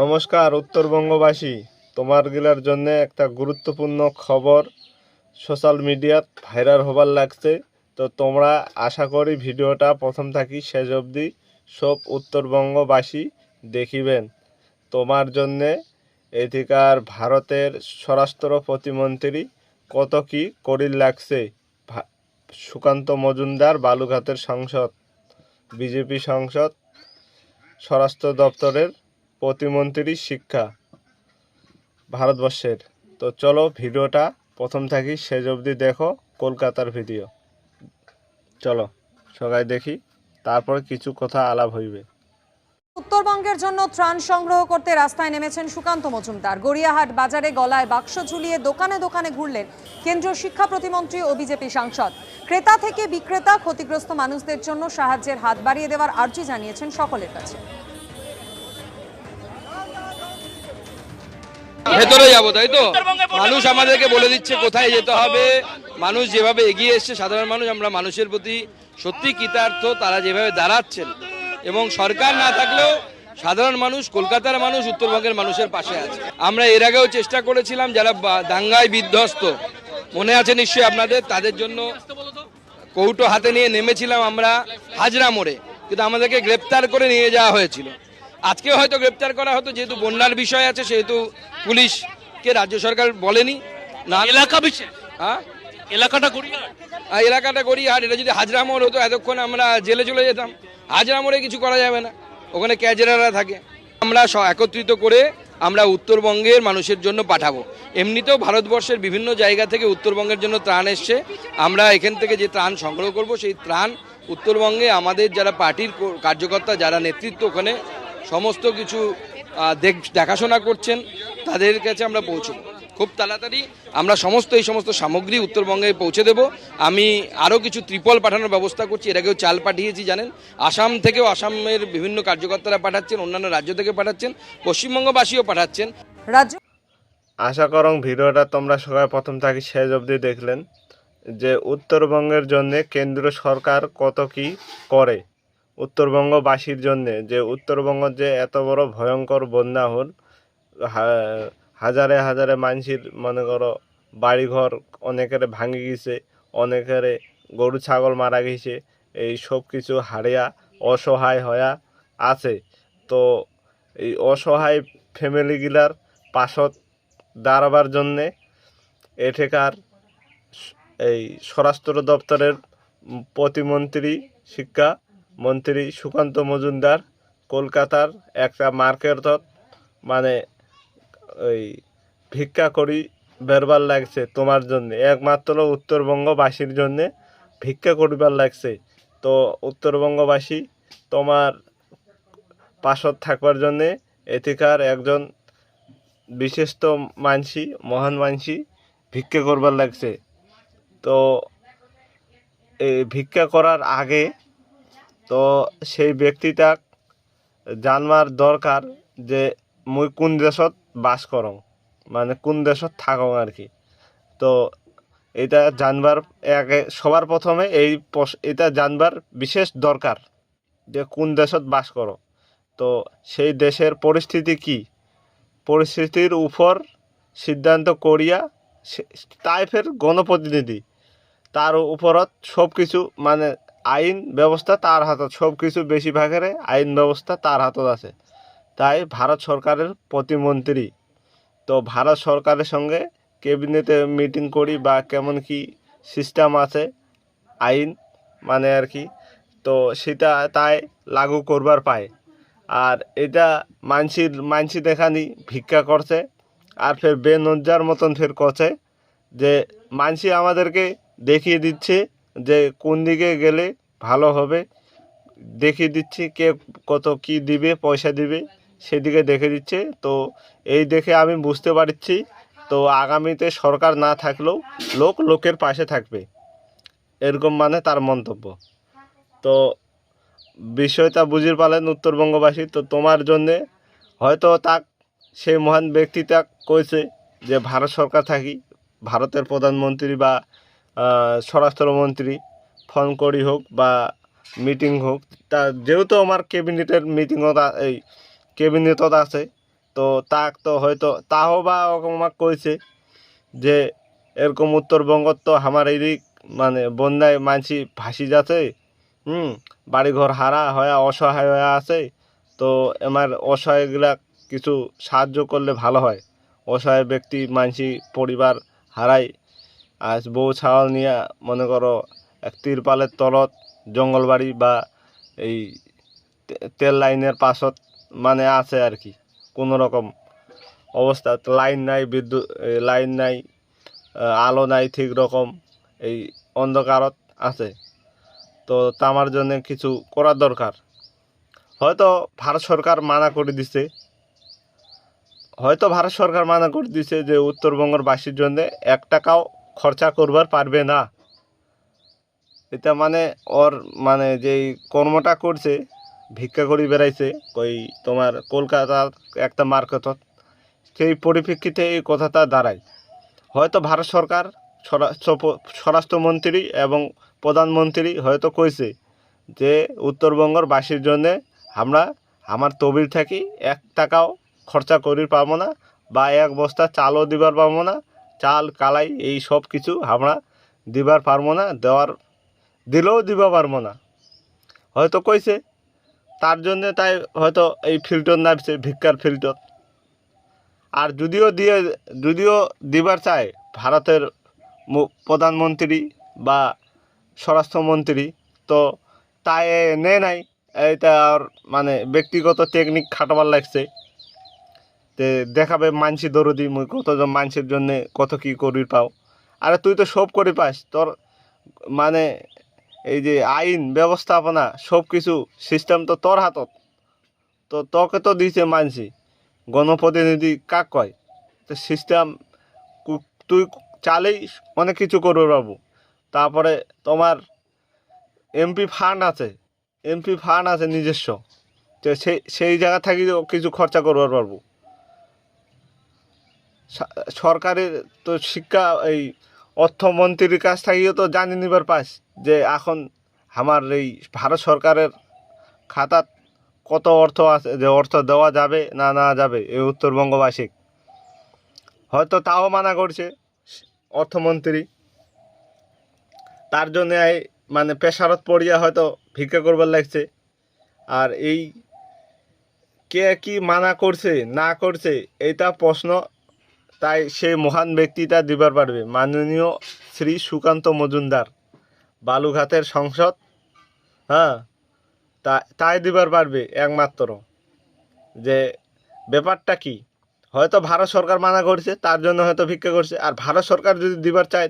নমস্কার, উত্তরবঙ্গবাসী। তোমার গিলার জন্য একটা গুরুত্বপূর্ণ খবর সোশ্যাল মিডিয়াত ভাইরাল হবার লাগছে। তো তোমরা আশা করি ভিডিওটা প্রথম থাকি শেষ অবধি সব উত্তরবঙ্গবাসী দেখিবেন। তোমার জন্যে এদিকার ভারতের স্বরাষ্ট্র প্রতিমন্ত্রী কত কি করিল লাগছে? সুকান্ত মজুমদার, বালুঘাটের সংসদ, বিজেপি সংসদ, স্বরাষ্ট্র দপ্তরের প্রতিমন্ত্রী শিক্ষা ভারতবর্ষের। তো চলো ভিডিওটা প্রথম থাকি, শেষ অবধি দেখো কলকাতার ভিডিও। চলো, সবাই দেখি, তারপর কিছু কথা আলাপ হইবে। উত্তরবঙ্গের জন্য ত্রাণ সংগ্রহ করতে রাস্তায় নেমেছেন সুকান্ত মজুমদার। গড়িয়াহাট বাজারে গলায় বাক্স ঝুলিয়ে দোকানে দোকানে ঘুরলেন কেন্দ্রীয় শিক্ষা প্রতিমন্ত্রী ও বিজেপি সাংসদ। ক্রেতা থেকে বিক্রেতা ক্ষতিগ্রস্ত মানুষদের জন্য সাহায্যের হাত বাড়িয়ে দেওয়ার আর্জি জানিয়েছেন সকলের কাছে। ভেতরে যাব, তাই তো? মানুষ আমাদেরকে বলে দিচ্ছে কোথায় যেতে হবে। মানুষ যেভাবে এগিয়ে এসছে, সাধারণ মানুষ, আমরা মানুষের প্রতি সত্যি কৃতার্থ, তারা যেভাবে দাঁড়াচ্ছেন। এবং সরকার না থাকলেও সাধারণ মানুষ, কলকাতার মানুষ, উত্তরবঙ্গের মানুষের পাশে আছে। আমরা এর আগেও চেষ্টা করেছিলাম, যারা দাঙ্গায় বিধ্বস্ত, মনে আছে নিশ্চয়ই আপনাদের? তাদের জন্য কৌটো হাতে নিয়ে নেমেছিলাম আমরা হাজরা মোড়ে। কিন্তু আমাদেরকে গ্রেপ্তার করে নিয়ে যাওয়া হয়েছিল। আজকে হয়তো গ্রেপ্তার করা হতো যেহেতু বন্যার বিষয় আছে সেহেতু পুলিশকে রাজ্য সরকার বলেনি। না এলাকা বিশেষ হ্যাঁ? এলাকাটা গড়িয়াহাট। আর এলাকাটা গড়িয়াহাট এটা যদি হাজরা মোড় হতো এতক্ষণ আমরা জেলে চলে যেতাম। হাজরা মোড়ে কিছু করা যাবে না ওখানে ক্যাজেরারা থাকে। আমরা স- একত্রিত করে আমরা উত্তরবঙ্গের মানুষের জন্য পাঠাবো। এমনিতেও ভারতবর্ষের বিভিন্ন জায়গা থেকে উত্তরবঙ্গের জন্য ত্রাণ এসছে। আমরা এখান থেকে যে ত্রাণ সংগ্রহ করব সেই ত্রাণ উত্তরবঙ্গে আমাদের যারা পার্টির কার্যকর্তা যারা নেতৃত্ব ওখানে সমস্ত কিছু দেখ- দেখাশোনা করছেন তাদের কাছে আমরা পৌঁছবো। খুব তাড়াতাড়ি আমরা সমস্ত এই সমস্ত সামগ্রী উত্তরবঙ্গে পৌঁছে দেব। আমি আরও কিছু ত্রিপল পাঠানোর ব্যবস্থা করছি এর আগেও চাল পাঠিয়েছি জানেন? আসাম থেকেও আসামের বিভিন্ন কার্যকর্তারা পাঠাচ্ছেন অন্যান্য রাজ্য থেকে পাঠাচ্ছেন পশ্চিমবঙ্গবাসীও পাঠাচ্ছেন। রাজ্য আশা করং ভিডিওটা তোমরা সবাই প্রথম থাকি শেষ অবধি দেখলেন যে উত্তরবঙ্গের জন্য কেন্দ্র সরকার কত কি করে। উত্তরবঙ্গবাসীর জন্য যে উত্তরবঙ্গ যে এত বড় ভয়ঙ্কর বন্যা হল হাজারে হাজারে মানুষের, মনে করো, বাড়িঘর অনেকের ভাঙি গেছে, অনেকের গরু, ছাগল মারা গেছে, এই সব কিছু হারিয়া অসহায় হয়া আছে। তো এই অসহায় ফ্যামিলিগুলার পাশত দাঁড়াবার জন্যে এঠেকার এই স্বরাষ্ট্র দপ্তরের প্রতিমন্ত্রী শিক্ষা মন্ত্রী সুকান্ত মজুমদার, কলকাতার একটা মার্কেটত মানে ওই ভিক্ষা করি, বেরবার লাগছে তোমার জন্য। একমাত্র উত্তরবঙ্গবাসীর জন্যে ভিক্ষা করিবার লাগছে। তো উত্তরবঙ্গবাসী তোমার পাশত থাকবার জন্যে এথিকার একজন বিশিষ্ট মানসি, মহান মানসি ভিক্ষা করবার লাগছে। তো এই ভিক্ষা করার আগে তো সেই ব্যক্তিটা জানবার দরকার যে মুই কোন দেশত বাস করং মানে কোন দেশত থাকং আর কি। তো এটা জানবার আগে সবার প্রথমে এই এটা জানবার বিশেষ দরকার যে কোন দেশত বাস করো। তো সেই দেশের পরিস্থিতি কি? পরিস্থিতির উপর সিদ্ধান্ত করিয়া সে- তাই ফের গণপ্রতিনিধি, তার উপরত সব কিছু মানে আইন ব্যবস্থা তার হাতত সব কিছু বেশিরভাগের আইন ব্যবস্থা তার হাতত আছে। তাই ভারত সরকারের প্রতিমন্ত্রী, তো ভারত সরকারের সঙ্গে ক্যাবিনেটে মিটিং করি বা কেমন কি সিস্টেম আছে, আইন মানে আর কি, তো সেটা তাই লাগু করবার পায়। আর এটা মানসির, মানসি দেখানি ভিক্ষা করছে, আর ফের বেনজ্জার মতন ফের করছে, যে মানসি আমাদেরকে দেখিয়ে দিচ্ছে যে কোন দিকে গেলে ভালো হবে। দেখিয়ে দিচ্ছি কে কত কি দিবে, পয়সা দিবে, সেদিকে দেখে দিচ্ছে। তো এই দেখে আমি বুঝতে পারছি, তো আগামীতে সরকার না থাকলেও লোক লোকের পাশে থাকবে। এরকম মানে তার মন্তব্য। তো বিষয়টা বুঝির পালেন উত্তরবঙ্গবাসী। তো তোমার জন্যে হয়তো তাক সেই মহান ব্যক্তিটা কইছে যে, ভারত সরকার থাকি, ভারতের প্রধানমন্ত্রী বা স্বরাষ্ট্রমন্ত্রী ফোন করি হোক বা মিটিং হোক, তা যেহেতু আমার ক্যাবিনেটের মিটিংত এই ক্যাবিনেটত আছে, তো তাক তো হয়তো তাও বা আমাকে কইছে যে এরকম উত্তরবঙ্গত তো আমার এদিক মানে বন্যায় মানসি ভাসি যাচ্ছে, হুম, বাড়িঘর হারা হয়ে, অসহায় হয়ে আছে, তো আমার অসহায়গুলা কিছু সাহায্য করলে ভালো হয়। অসহায় ব্যক্তি মানসি পরিবার হারাই আজ বউ ছাওয়াল নিয়ে মনে করো এক তিরপালের তলত জঙ্গলবাড়ি বা এই তেল লাইনের পাশত মানে আছে আর কি। কোনো রকম অবস্থা, লাইন নাই, বিদ্যুৎ লাইন নাই আলো নাই ঠিক রকম, এই অন্ধকারত আছে। তো তামার জন্য কিছু করার দরকার। হয়তো ভারত সরকার মানা করে দিছে। হয়তো ভারত সরকার মানা করে দিছে যে উত্তরবঙ্গের বাসীর জন্য এক টাকাও খরচা করবার পারবে না। এটা মানে ওর মানে যেই কর্মটা করছে, ভিক্ষা করে বেড়াইছে ওই তোমার কলকাতার একটা মার্কেটত সেই পরিপ্রেক্ষিতে এই কথাটা দাঁড়ায়। হয়তো ভারত সরকার স্বরাষ্ট্রমন্ত্রী এবং প্রধানমন্ত্রী হয়তো কইছে যে, উত্তরবঙ্গর বাসীর জন্যে আমরা, আমার তবির থাকি, এক টাকাও খরচা করি পাবো না বা এক বস্তা চালও দিবার পাবো না, চাল, কালাই এই সব কিছু আমরা দিবার পারব না, দেওয়ার দিলেও দিবা পারব না। হয়তো কইছে, তার জন্যে তাই হয়তো এই ফিল্টার নামছে ভিক্ষার ফিল্টার আর যদিও দিয়ে, যদিও দিবার চায় ভারতের প্রধানমন্ত্রী বা স্বরাষ্ট্রমন্ত্রী, তো তাই নে নাই, এইটা আর মানে ব্যক্তিগত টেকনিক খাটাবার লাগছে। তে দেখাবে মানসি দরদি, মুই কতজন মানুষের জন্য কত কি করি পাও। আরে তুই তো সব করে পাস, তোর মানে এই যে আইন, ব্যবস্থাপনা সব কিছু সিস্টেম তো তোর হাতত। তো তোকে তো দিয়েছে মানসি গণপ্রতিনিধি কাক কয়? তো সিস্টেম তুই চালেই অনেক কিছু করবে বাবু। তারপরে তোমার এমপি ফান্ড আছে। এমপি ফান্ড আছে নিজস্ব। তো সেই সেই জায়গা থেকে কিছু খরচা করবার পারব সরকারের তো শিক্ষা এই অর্থমন্ত্রীর কাছ থেকেও তো জানি নিবার পাস যে এখন আমার এই ভারত সরকারের খাতাত কত অর্থ আছে, যে অর্থ দেওয়া যাবে না না যাবে এই উত্তরবঙ্গবাসী হয়তো তাও মানা করছে অর্থমন্ত্রী। তার জন্য এই মানে পেশারত পড়িয়া হয়তো ভিক্ষা করবার লাগছে। আর এই কে কি মানা করছে, না করছে, এইটা প্রশ্ন তাই সেই মহান ব্যক্তিটা দিবার পারবে। মাননীয় শ্রী সুকান্ত মজুমদার, বালুঘাটের সংসদ হ্যাঁ? তাই দিবার পারবে একমাত্র। যে ব্যাপারটা কি? হয়তো ভারত সরকার মানা করছে, তার জন্য হয়তো ভিক্ষা করছে। আর ভারত সরকার যদি দিবার চায়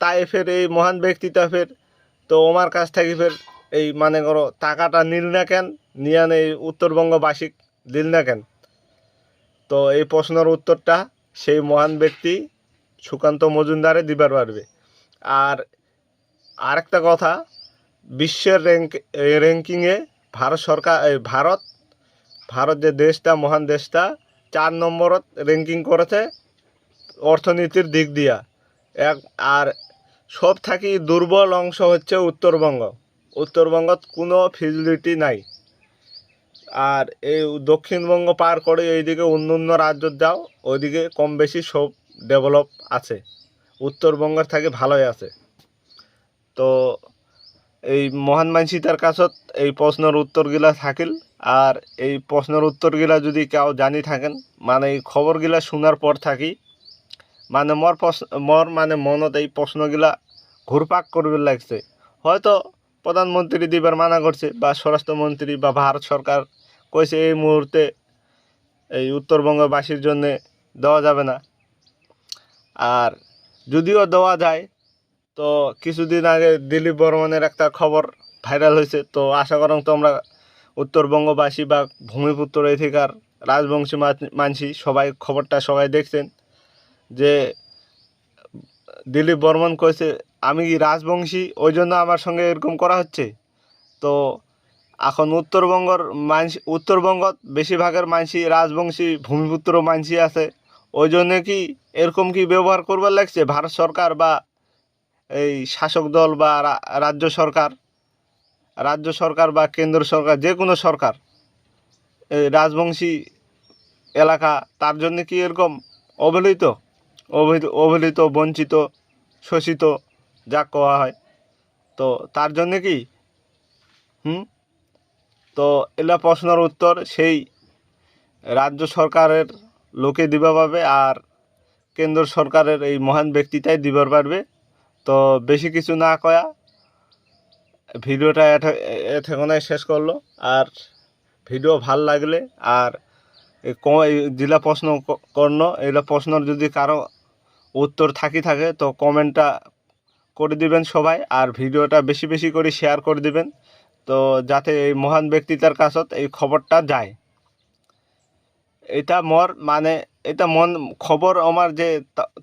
তাই ফের এই মহান ব্যক্তিটা ফের, তো ওমার কাছ থেকে ফের এই মানে করো, টাকাটা নিল না কেন? নিয়ে এই উত্তরবঙ্গবাসী দিল না কেন? তো এই প্রশ্নের উত্তরটা সেই মহান ব্যক্তি সুকান্ত মজুমদারে দিবার পারবে। আর আরেকটা কথা, বিশ্বের র্যাঙ্ক র্যাঙ্কিংয়ে ভারত সরকার ভারত ভারত যে দেশটা, মহান দেশটা, চার নম্বরত র্যাঙ্কিং করেছে অর্থনীতির দিক দিয়া। এক, আর সব থাকি দুর্বল অংশ হচ্ছে উত্তরবঙ্গ। উত্তরবঙ্গত কোনো ফেসিলিটি নাই। আর এই দক্ষিণবঙ্গ পার করে এইদিকে অন্য অন্য রাজ্য যাও, ওইদিকে কম বেশি সব ডেভেলপ আছে। উত্তরবঙ্গের থেকে ভালোই আছে। তো এই মহান মানসিতার কাছত এই প্রশ্নের উত্তরগুলা থাকিল। আর এই প্রশ্নের উত্তরগুলা যদি কেউ জানি থাকেন মানে এই খবরগুলা শোনার পর থাকি মানে মোর প্রশ্ন, মোর মানে মনত এই প্রশ্নগুলা ঘুরপাক করবে লাগছে। হয়তো প্রধানমন্ত্রী দিবার মানা করছে বা স্বরাষ্ট্রমন্ত্রী বা ভারত সরকার কইছে এই মুহূর্তে এই উত্তরবঙ্গবাসীর জন্যে দেওয়া যাবে না। আর যদিও দেওয়া যায়, তো কিছুদিন আগে দিলীপ বর্মনের একটা খবর ভাইরাল হয়েছে, তো আশা করং তোমরা উত্তরবঙ্গবাসী বা ভূমিপুত্র এথিকার রাজবংশী মানসি সবাই খবরটা সবাই দেখছেন যে দিলীপ বর্মন কইছে আমি কি রাজবংশী, ওই জন্য আমার সঙ্গে এরকম করা হচ্ছে। তো এখন উত্তরবঙ্গর মানসি উত্তরবঙ্গত বেশিরভাগের মানসি রাজবংশী, ভূমিপুত্র মানসি আছে। ওই জন্য কি এরকম কি ব্যবহার করবার লাগছে? ভারত সরকার বা এই শাসক দল বা রাজ্য সরকার রাজ্য সরকার বা কেন্দ্র সরকার, যে কোনো সরকার, এই রাজবংশী এলাকা, তার জন্য কি এরকম অবহেলিত? অবহেলিত অবহেলিত, বঞ্চিত, শোষিত যা কোয়া হয়। তো তার জন্য কি? হুম? তো এলা প্রশ্নের উত্তর সেই রাজ্য সরকারের লোকে দিবা পাবে আর কেন্দ্র সরকারের এই মহান ব্যক্তিটাই দিবার পারবে। তো বেশি কিছু না কয়া, ভিডিওটা এতক্ষণে শেষ করল। আর ভিডিও ভালো লাগলে আর জেলা প্রশ্ন কর্ণ এগুলো প্রশ্নর যদি কারও উত্তর থাকি থাকে, তো কমেন্টটা করে দিবেন সবাই, আর ভিডিওটা বেশি বেশি করে শেয়ার করে দিবেন। তো যাতে এই মহান ব্যক্তিটার কাছত এই খবরটা যায়। এটা মোর মানে এটা মন, খবর আমার যে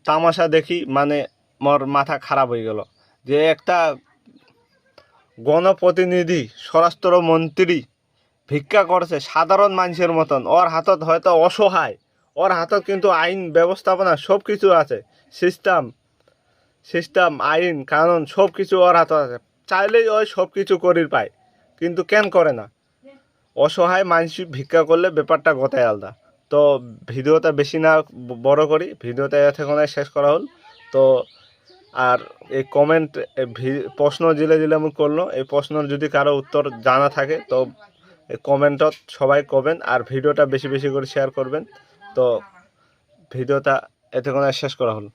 তামাশা দেখি মানে মোর মাথা খারাপ হয়ে গেল। যে একটা গণপ্রতিনিধি স্বরাষ্ট্র মন্ত্রী ভিক্ষা করছে সাধারণ মানুষের মতন। ওর হাতত হয়তো অসহায়, ওর হাতত কিন্তু আইন, ব্যবস্থাপনা সব কিছু আছে সিস্টেম সিস্টেম, আইন, কানুন সব কিছু ওর হাতত আছে। চাইলেই ওই সব কিছু করির পায়, কিন্তু কেন করে না? অসহায় মানুষ ভিক্ষা করলে ব্যাপারটা গোটাই আলাদা। তো ভিডিওটা বেশি না বড় করি, ভিডিওটা এতক্ষণ শেষ করা হল। তো আর এই কমেন্ট প্রশ্ন জিলে জিলে আমি করল। এই প্রশ্নের যদি কারও উত্তর জানা থাকে, তো এই কমেন্টত সবাই করবেন আর ভিডিওটা বেশি বেশি করে শেয়ার করবেন। তো ভিডিওটা এতক্ষণ শেষ করা হলো।